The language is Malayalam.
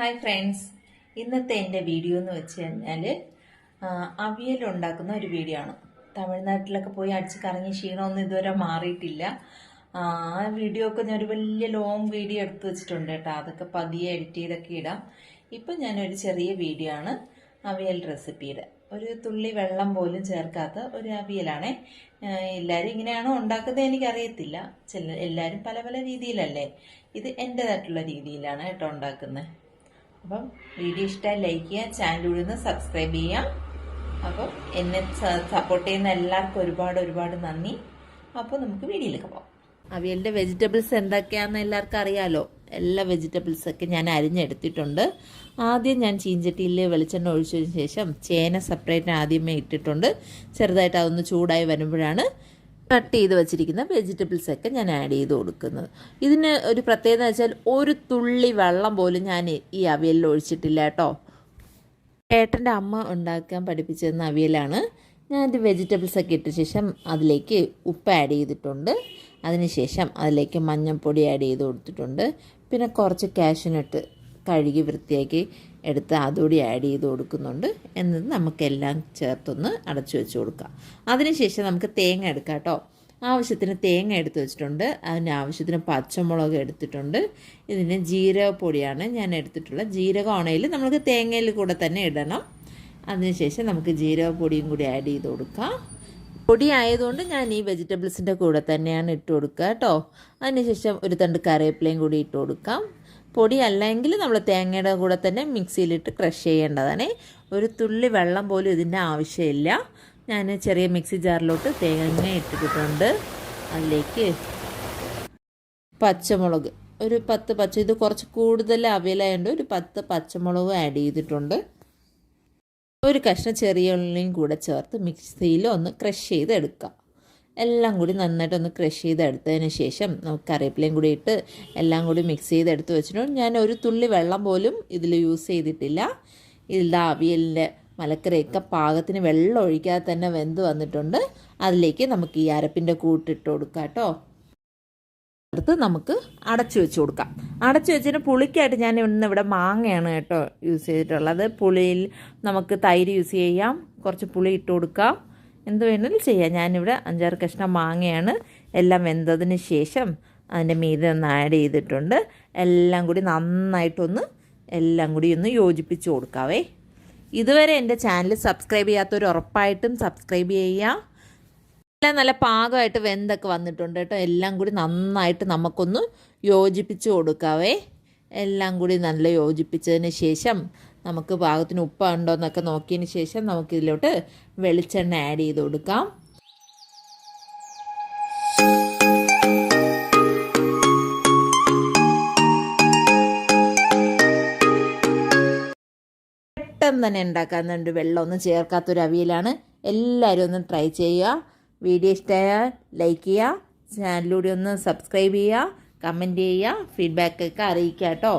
ഹായ് ഫ്രണ്ട്സ് ഇന്നത്തെ എന്റെ വീഡിയോ എന്ന് വെച്ച് കഴിഞ്ഞാൽ അവിയൽ ഉണ്ടാക്കുന്ന ഒരു വീഡിയോ ആണ്. തമിഴ്നാട്ടിലൊക്കെ പോയി അടിച്ച് കറങ്ങി ക്ഷീണമൊന്നും ഇതുവരെ മാറിയിട്ടില്ല. ആ വീഡിയോ ഒക്കെ ഞാൻ ഒരു വലിയ ലോങ് വീഡിയോ എടുത്തു വെച്ചിട്ടുണ്ട് കേട്ടോ. അതൊക്കെ പതിയെ എഡിറ്റ് ചെയ്തൊക്കെ ഇടാം. ഇപ്പം ഞാനൊരു ചെറിയ വീഡിയോ ആണ് അവിയൽ റെസിപ്പിയുടെ ഒരു തുള്ളി വെള്ളം പോലും ചേർക്കാത്ത ഒരു അവിയലാണേ. എല്ലാവരും ഇങ്ങനെയാണോ ഉണ്ടാക്കുന്നത് എനിക്കറിയത്തില്ല. ചില എല്ലാവരും പല പല രീതിയിലല്ലേ ഇത് എന്റെതായിട്ടുള്ള രീതിയിലാണ് കേട്ടോ ഉണ്ടാക്കുന്നത്. അപ്പം വീഡിയോ ഇഷ്ടമായി ലൈക്ക് ചെയ്യുക ചാനൽ ഉഴുന്ന് സബ്സ്ക്രൈബ് ചെയ്യാം. അപ്പം എന്നെ സപ്പോർട്ട് ചെയ്യുന്ന എല്ലാവർക്കും ഒരുപാട് ഒരുപാട് നന്ദി. അപ്പോൾ നമുക്ക് വീഡിയോയിലേക്ക് പോകാം. അവിയലിന്റെ വെജിറ്റബിൾസ് എന്തൊക്കെയാണെന്ന് എല്ലാവർക്കും അറിയാലോ? എല്ലാ വെജിറ്റബിൾസൊക്കെ ഞാൻ അരിഞ്ഞെടുത്തിട്ടുണ്ട്. ആദ്യം ഞാൻ ചീഞ്ചട്ടിയിൽ വെളിച്ചെണ്ണ ഒഴിച്ചതിന് ശേഷം ചേന സെപ്പറേറ്റ് ആദ്യമേ ഇട്ടിട്ടുണ്ട്. ചെറുതായിട്ട് അതൊന്ന് ചൂടായി വരുമ്പോഴാണ് കട്ട് ചെയ്ത് വെച്ചിരിക്കുന്ന വെജിറ്റബിൾസ് ഒക്കെ ഞാൻ ആഡ് ചെയ്ത് കൊടുക്കുന്നത്. ഇതിന് ഒരു പ്രത്യേകത വെച്ചാൽ ഒരു തുള്ളി വെള്ളം പോലും ഞാൻ ഈ അവിയലിൽ ഒഴിച്ചിട്ടില്ല കേട്ടോ. ഏട്ടന്റെ അമ്മ ഉണ്ടാക്കാൻ പഠിപ്പിച്ചിരുന്ന അവിയലാണ്. ഞാൻ ഇത് വെജിറ്റബിൾസ് ഒക്കെ ഇട്ട ശേഷം അതിലേക്ക് ഉപ്പ് ആഡ് ചെയ്തിട്ടുണ്ട്. അതിനുശേഷം അതിലേക്ക് മഞ്ഞൾപ്പൊടി ആഡ് ചെയ്ത് കൊടുത്തിട്ടുണ്ട്. പിന്നെ കുറച്ച് കാഷ്യൂനട്ട് കഴുകി വൃത്തിയാക്കി എടുത്ത് അതുകൂടി ആഡ് ചെയ്ത് കൊടുക്കുന്നുണ്ട് എന്നത് നമുക്കെല്ലാം ചേർത്തൊന്ന് അടച്ചു വെച്ച് കൊടുക്കാം. അതിനുശേഷം നമുക്ക് തേങ്ങ എടുക്കാം കേട്ടോ. ആവശ്യത്തിന് തേങ്ങ എടുത്ത് വെച്ചിട്ടുണ്ട്. അതിന് ആവശ്യത്തിന് പച്ചമുളക് എടുത്തിട്ടുണ്ട്. ഇതിന് ജീരകപ്പൊടിയാണ് ഞാൻ എടുത്തിട്ടുള്ളത്. ജീരകമാണെങ്കിൽ നമുക്ക് തേങ്ങയിൽ കൂടെ തന്നെ ഇടണം. അതിനുശേഷം നമുക്ക് ജീരകപ്പൊടിയും കൂടി ആഡ് ചെയ്ത് കൊടുക്കാം. പൊടി ആയതുകൊണ്ട് ഞാൻ ഈ വെജിറ്റബിൾസിന്റെ കൂടെ തന്നെയാണ് ഇട്ട് കൊടുക്കുക കേട്ടോ. അതിനുശേഷം ഒരു തണ്ട് കറിവേപ്പിലയും കൂടി ഇട്ട് കൊടുക്കാം. പൊടി അല്ലെങ്കിൽ നമ്മൾ തേങ്ങയുടെ കൂടെ തന്നെ മിക്സിയിലിട്ട് ക്രഷ് ചെയ്യേണ്ടതാണ്. ഒരു തുള്ളി വെള്ളം പോലും ഇതിന്റെ ആവശ്യമില്ല. ഞാൻ ചെറിയ മിക്സി ജാറിലോട്ട് തേങ്ങ ഇട്ടിട്ടുണ്ട്. അതിലേക്ക് പച്ചമുളക്. ഒരു പത്ത് പച്ച ഇത് കുറച്ച് കൂടുതൽ അവൈലായതുകൊണ്ട് ഒരു പത്ത് പച്ചമുളക് ആഡ് ചെയ്തിട്ടുണ്ട്. ഒരു കഷ്ണം ചെറിയ ഉള്ളിയും കൂടെ ചേർത്ത് മിക്സിയിൽ ഒന്ന് ക്രഷ് ചെയ്തെടുക്കാം. എല്ലാം കൂടി നന്നായിട്ട് ഒന്ന് ക്രഷ് ചെയ്തെടുത്തതിന് ശേഷം നമുക്ക് കറിവേപ്പിലയും കൂടി ഇട്ട് എല്ലാം കൂടി മിക്സ് ചെയ്തെടുത്ത് വെച്ചിട്ടുണ്ട്. ഞാൻ ഒരു തുള്ളി വെള്ളം പോലും ഇതിൽ യൂസ് ചെയ്തിട്ടില്ല. ഇതിൽ അവിയലിന്റെ മലക്കറിയൊക്കെ പാകത്തിന് വെള്ളം ഒഴിക്കാതെ തന്നെ വെന്ത് വന്നിട്ടുണ്ട്. അതിലേക്ക് നമുക്ക് ഈ അരപ്പിന്റെ കൂട്ടിട്ട് കൊടുക്കാം കേട്ടോ. ചേർത്ത് നമുക്ക് അടച്ചു വെച്ച് കൊടുക്കാം. അടച്ചു വെച്ചിട്ട് പുളിക്കായിട്ട് ഞാൻ ഇന്ന് ഇവിടെ മാങ്ങയാണ് കേട്ടോ യൂസ് ചെയ്തിട്ടുള്ളത്. പുളിയിൽ നമുക്ക് തൈര് യൂസ് ചെയ്യാം. കുറച്ച് പുളി ഇട്ട് കൊടുക്കാം. എന്ത് വേണമെങ്കിലും ചെയ്യാം. ഞാനിവിടെ അഞ്ചാറ് കഷ്ണം മാങ്ങയാണ് എല്ലാം വെന്തതിന് ശേഷം അതിന്റെ മീതെ ഒന്ന് ആഡ് ചെയ്തിട്ടുണ്ട്. എല്ലാം കൂടി നന്നായിട്ടൊന്ന് എല്ലാം കൂടി ഒന്ന് യോജിപ്പിച്ച് കൊടുക്കാവേ. ഇതുവരെ എന്റെ ചാനൽ സബ്സ്ക്രൈബ് ചെയ്യാത്തവർ ഉറപ്പായിട്ടും സബ്സ്ക്രൈബ് ചെയ്യുക എല്ലാം നല്ല പാകമായിട്ട് വെന്തൊക്കെ വന്നിട്ടുണ്ട് കേട്ടോ. എല്ലാം കൂടി നന്നായിട്ട് നമുക്കൊന്ന് യോജിപ്പിച്ച് കൊടുക്കാവേ. എല്ലാം കൂടി നല്ല യോജിപ്പിച്ചതിന് ശേഷം നമുക്ക് പാകത്തിന് ഉപ്പുണ്ടോ എന്നൊക്കെ നോക്കിയതിന് ശേഷം നമുക്ക് ഇതിലോട്ട് വെളിച്ചെണ്ണ ആഡ് ചെയ്ത് കൊടുക്കാം. പെട്ടെന്ന് തന്നെ ഉണ്ടാക്കാന്നുണ്ട് വെള്ളമൊന്നും ചേർക്കാത്തൊരു അവിയലാണ്. എല്ലാവരും ഒന്ന് ട്രൈ ചെയ്യുക. വീഡിയോ ഇഷ്ടമായാൽ ലൈക്ക് ചെയ്യുക. ചാനലിലൂടെ ഒന്ന് സബ്സ്ക്രൈബ് ചെയ്യുക. കമന്റ് ചെയ്യുക ഫീഡ്ബാക്കൊക്കെ അറിയിക്കുക കേട്ടോ.